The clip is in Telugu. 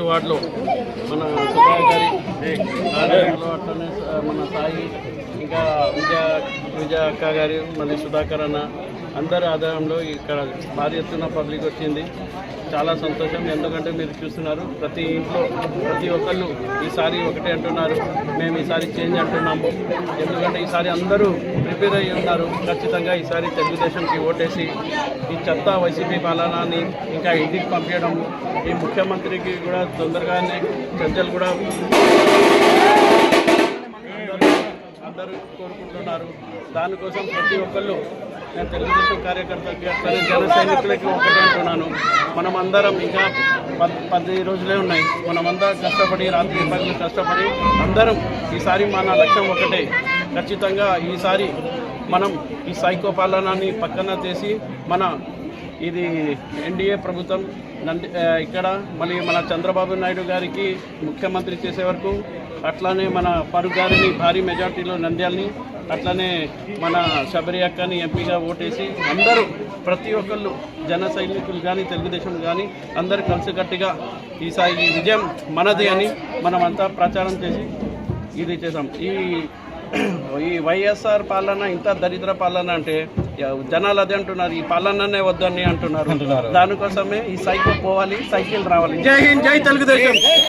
వార్డులో మన సుధాకర్ గారి ఆధ్వర్యంలో అట్లనే మన సాయి ఇంకా విజయ విజయ అక్క గారి మళ్ళీ సుధాకర్ అన్న అందరి ఆధారంలో ఇక్కడ భారీ ఎత్తున పబ్లిక్ వచ్చింది. చాలా సంతోషం. ఎందుకంటే మీరు చూస్తున్నారు ప్రతి ఇంట్లో ప్రతి ఒక్కళ్ళు ఈసారి ఒకటే అంటున్నారు. మేము ఈసారి చేంజ్ అంటున్నాము. ఎందుకంటే ఈసారి అందరూ ప్రిపేర్ అయ్యి ఉన్నారు. ఖచ్చితంగా ఈసారి తెలుగుదేశంకి ఓటేసి ఈ చెత్త వైసీపీ పాలనని ఇంకా ఇంటికి పంపించడం ఈ ముఖ్యమంత్రికి కూడా తొందరగానే చర్చలు కూడా అందరూ కోరుకుంటున్నారు. దానికోసం ప్రతి ఒక్కళ్ళు నేను తెలుగుదేశం కార్యకర్తలకి అట్లనే జన సైనికులకి ఒకటే అంటున్నాను. మనం అందరం ఇంకా పద్ పది రోజులే ఉన్నాయి. మనమందరం కష్టపడి రాత్రి పగలు కష్టపడి అందరం ఈసారి మన లక్ష్యం ఒకటే. ఖచ్చితంగా ఈసారి మనం ఈ సైకో పాలనాన్ని పక్కన చేసి మన ఇది ఎన్డీఏ ప్రభుత్వం నంది ఇక్కడ మళ్ళీ మన చంద్రబాబు నాయుడు గారికి ముఖ్యమంత్రి చేసే వరకు అట్లానే మన ఫరూక్ గారిని భారీ మెజార్టీలో నంద్యాలని అట్లనే మన శబరి అక్కని ఎంపీగా ఓటేసి అందరూ ప్రతి ఒక్కళ్ళు జన సైనికులు కానీ తెలుగుదేశం కానీ అందరూ కలిసికట్టుగా ఈసారి ఈ విజయం మనది అని మనమంతా ప్రచారం చేసి ఇది చేసాం ఈ ఈ వైఎస్ఆర్ పాలన ఇంత దరిద్ర పాలన అంటే జనాలు అదే అంటున్నారు ఈ పాలననే వద్దని అంటున్నారు. దానికోసమే ఈ సైకిల్ పోవాలి సైకిల్ రావాలి. జై హింద్ జై తెలుగుదేశం.